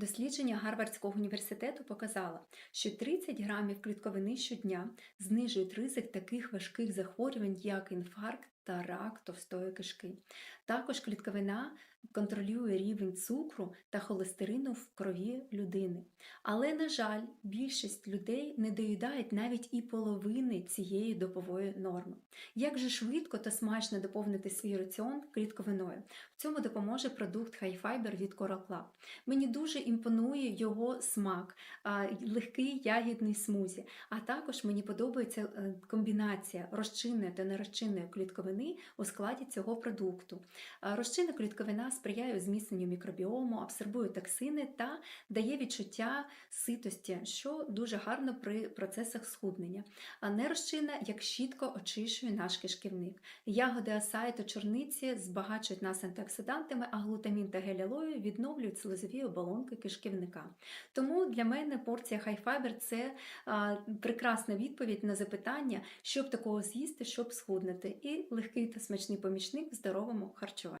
Дослідження Гарвардського університету показало, що 30 грамів клітковини щодня знижують ризик таких важких захворювань, як інфаркт та рак товстої кишки. Також клітковина контролює рівень цукру та холестерину в крові людини. Але, на жаль, більшість людей не доїдають навіть і половини цієї добової норми. Як же швидко та смачно доповнити свій раціон клітковиною? В цьому допоможе продукт High Fiber від Coral Club. Мені дуже імпонує його смак, легкий ягідний смузі. А також мені подобається е, комбінація розчинної та нерозчинної клітковини у складі цього продукту. А, Розчинна клітковина сприяє зміцненню мікробіому, абсорбує токсини та дає відчуття ситості, що дуже гарно при процесах схуднення. А нерозчинна, як щітко очищує наш кишківник. Ягоди асаї та чорниці збагачують нас антиоксидантами, а глутамін та гель-алою відновлюють слизові оболонки кишківника. Тому для мене порція High це а, прекрасна відповідь на запитання, що б такого з'їсти, щоб схуднути, і легкий та смачний помічник в здоровому харчуванні.